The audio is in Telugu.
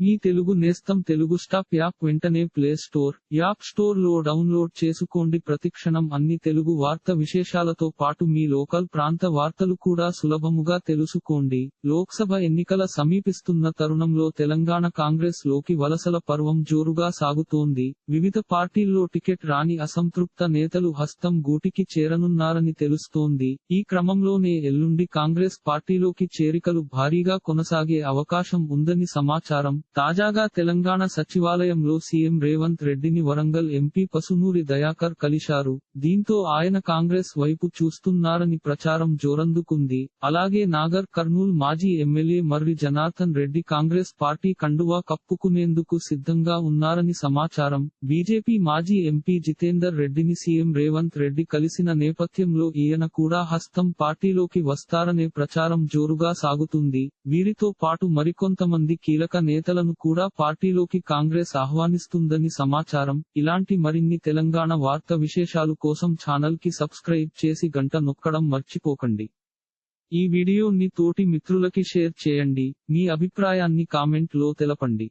మీ తెలుగు నేస్తం తెలుగు స్టాప్ యాప్ వెంటనే ప్లే స్టోర్ యాప్ స్టోర్లో డౌన్లోడ్ చేసుకోండి. ప్రతిక్షణం అన్ని తెలుగు వార్త విశేషాలతో పాటు మీ లోకల్ ప్రాంత వార్తలు కూడా సులభముగా తెలుసుకోండి. లోక్సభ ఎన్నికల సమీపిస్తున్న తరుణంలో తెలంగాణ కాంగ్రెస్లోకి వలసల పర్వం జోరుగా సాగుతోంది. వివిధ పార్టీల్లో టికెట్ రాని అసంతృప్త నేతలు హస్తం గూటికి చేరనున్నారని తెలుస్తోంది. ఈ క్రమంలోనే ఎల్లుండి కాంగ్రెస్ పార్టీలోకి చేరికలు భారీగా కొనసాగే అవకాశం ఉందని సమాచారం తాజాగా తెలంగాణ సచివాలయంలో సీఎం రేవంత్ రెడ్డిని వరంగల్ ఎంపీ పసునూరి దయాకర్ కలిశారు. దీంతో ఆయన కాంగ్రెస్ వైపు చూస్తున్నారని ప్రచారం జోరందుకుంది. అలాగే నాగర్ కర్నూల్ మాజీ ఎమ్మెల్యే మర్రి జనార్దన్ రెడ్డి కాంగ్రెస్ పార్టీ కండువా కప్పుకునేందుకు సిద్ధంగా ఉన్నారని సమాచారం. బీజేపీ మాజీ ఎంపీ జితేందర్ రెడ్డిని సీఎం రేవంత్ రెడ్డి కలిసిన నేపథ్యంలో ఈయన కూడా హస్తం పార్టీలోకి వస్తారనే ప్రచారం జోరుగా సాగుతుంది. వీరితో పాటు మరికొంతమంది కీలక నేతలను కూడా పార్టీలోకి కాంగ్రెస్ ఆహ్వానిస్తుందని సమాచారం. ఇలాంటి మరిన్ని తెలంగాణ వార్త విశేషాలు కోసం ఛానల్కి సబ్స్క్రైబ్ చేసి గంట నొక్కడం మర్చిపోకండి. ఈ వీడియోని తోటి మిత్రులకి షేర్ చేయండి. మీ అభిప్రాయాన్ని కామెంట్లో తెలపండి.